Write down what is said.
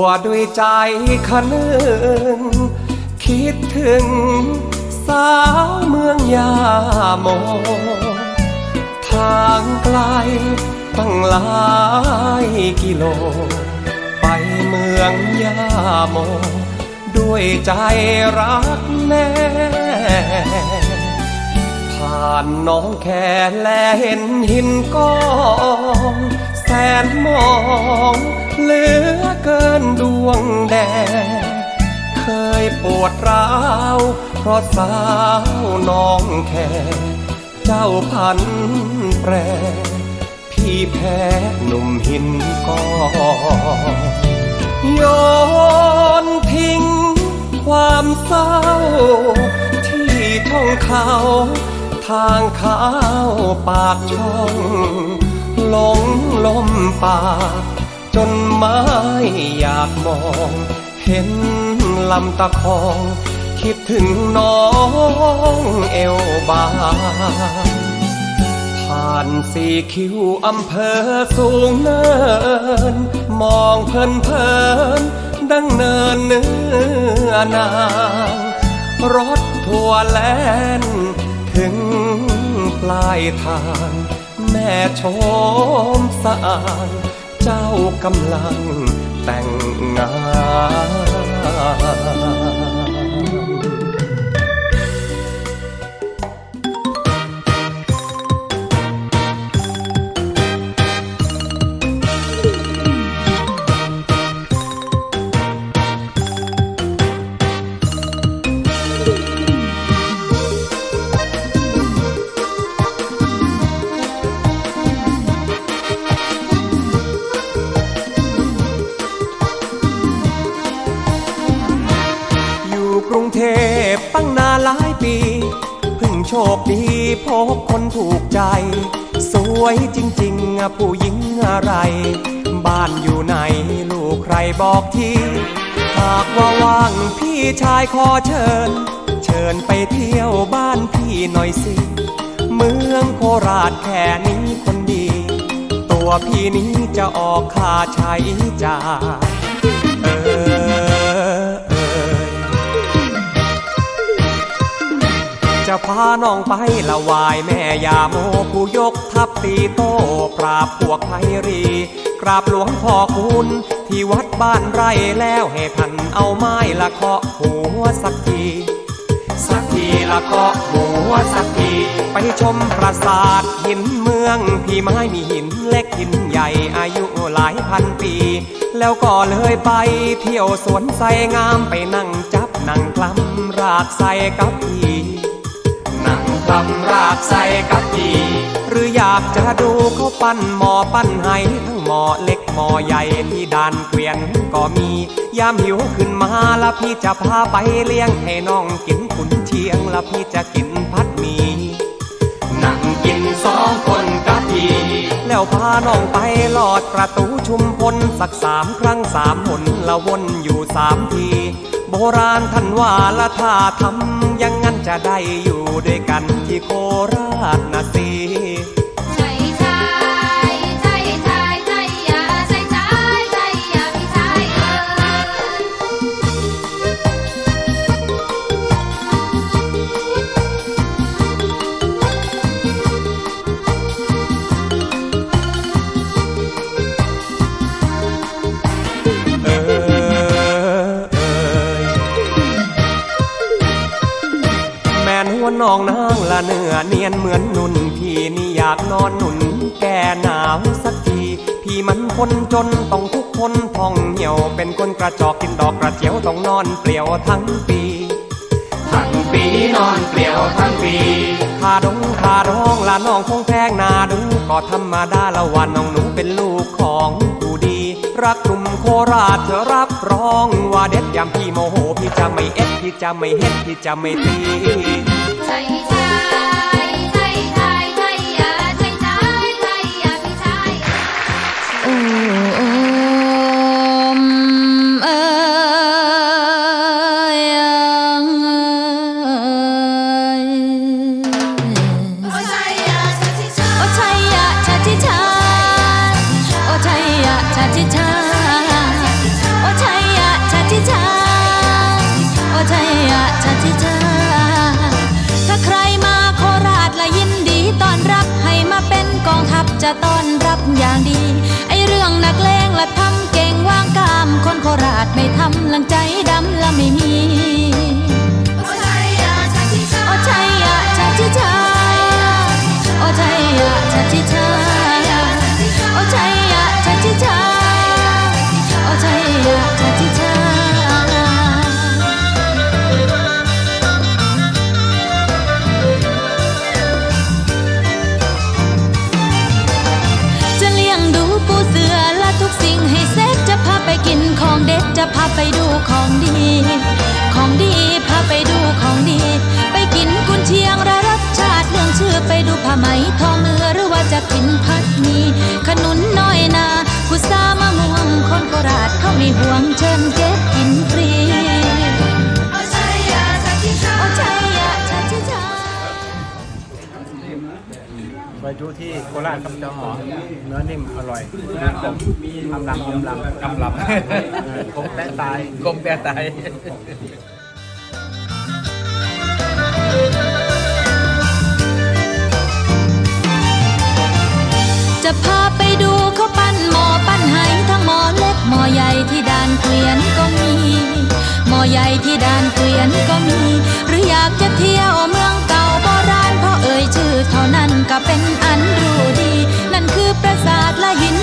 วด้วยใจคะนึงคิดถึงสาวเมืองยาโม ทางไกลตั้งหลายกิโล ไปเมืองยาโม ด้วยใจรักแน่ ผ่านน้องแค่และเห็นหินกองแสนมอง เหลือเกินดวงแดงเคยปวดร้าว เพราะสาวน้องแค่เจ้าพันแปร พี่แพ้หนุ่มหินกองโยนทิ้งความเศร้า ที่ช่องเขา ทางเขาปากช่องหลงลมปาก จนไม่อยากมอง เห็นลำตะคอง คิดถึงน้องเอวบางผ่านสี่คิวอำเภอสูงเนิน มองเพลินเพลินดังเนินเนื้อนางรถทัวร์แล่นถึงปลายทาง แม่ชมสะอาด เจ้ากำลังแต่งงาน คดีพบคนถูกใจ สวยจริงๆ ผู้หญิงอะไร บ้านอยู่ไหนลูกใครบอกทีหากว่าว่างพี่ชายขอเชิญ เชิญไปเที่ยวบ้านพี่หน่อยสิ เมืองโคราชแค่นี้คนดี ตัวพี่นี้จะออกค่าใช้จ่าย จะพาน้องไปละวายแม่ยาโมผู้ยกทัพตีโตปราบพวกไพรี กราบหลวงพ่อคุณ ที่วัดบ้านไร่แล้วให้ท่านเอาไม้ละเคาะหัวสักทีสักทีละเคาะหัวสักทีไปชมปราสาทหินเมืองพี่ไม้มีหินเล็กหินใหญ่อายุหลายพันปี แล้วก็เลยไปเที่ยวสวนไสงามไปนั่งจับนั่งกล้ำรากใสกับพี่ำรากใส่กับพีหรืออยากจะดูเขาปั้นหมอปั้นไห้ทั้งหมอเล็กหมอใหญ่ที่ด่านเกวียนก็มี ยามหิวขึ้นมาละพี่จะพาไปเลี้ยงให้น้องกินขุนเชียงละพี่จะกินพัดหมีนั่งกินสองคนกับพี่แล้วพาน้องไปลอดประตูชุมพลสักสามครั้งสามหนละวนอยู่สามที โบราณท่านว่าละถ้าทำอยังงั้นจะได้อยู่ด้วยกันที่โคราชนาสี น้องนางละเนื้อเนียนเหมือนนุ่นพี่นี่อยากนอนหนุนแก่หนาวสักทีพี่มันคนจนต้องทุกคนท่องเหี่ยว เป็นคนกระจอกกินดอกกระเจียวต้องนอนเปลี่ยวทั้งปี ทั้งปีนอนเปลี่ยวทั้งปีขาดงขาดองละน้องคงแพงนาดูก็ธรรมดาละวันน้องหนูเป็นลูกของผู้ดี รักกลุ่มโคราชเธอรับรองว่าเด็ดยามพี่โมโหพี่จะไม่เอ็ดพี่จะไม่เฮ็ดพี่จะไม่ตี จะต้อนรับอย่างดี ไอเรื่องนักเลงละทำเก่งว่างกาม คนโคราชไม่ทำลังใจดำละไม่มีโอ้ชัยยาชาชิชาโอ้ชัยยาชาชิชาโอ้ชัยยาชาชิชา ของเด็ดจะพาไปดูของดี ของดีพาไปดูของดี ไปกินกุนเชียงระรสชาติเรื่องชื่อไปดูผ้าไหมทอเนื้อหรือว่าจะกินพัดมี ไปดูที่โคราชครับเจ้าหอเนื้อนิ่มอร่อยผมทำลำยำลำกำลับ เออคงแตะตาย กลมแต่ตาย จะพาไปดูเขาปั้นหม้อปั้นไหทั้งหม้อเล็กหม้อใหญ่ที่ด่านเกวียนก็มีหม้อใหญ่ที่ด่านเกวียนก็มี หรืออยากจะเที่ยว เท่านั้นก็เป็นอันรู้ดี นั่นคือปราสาทละหิน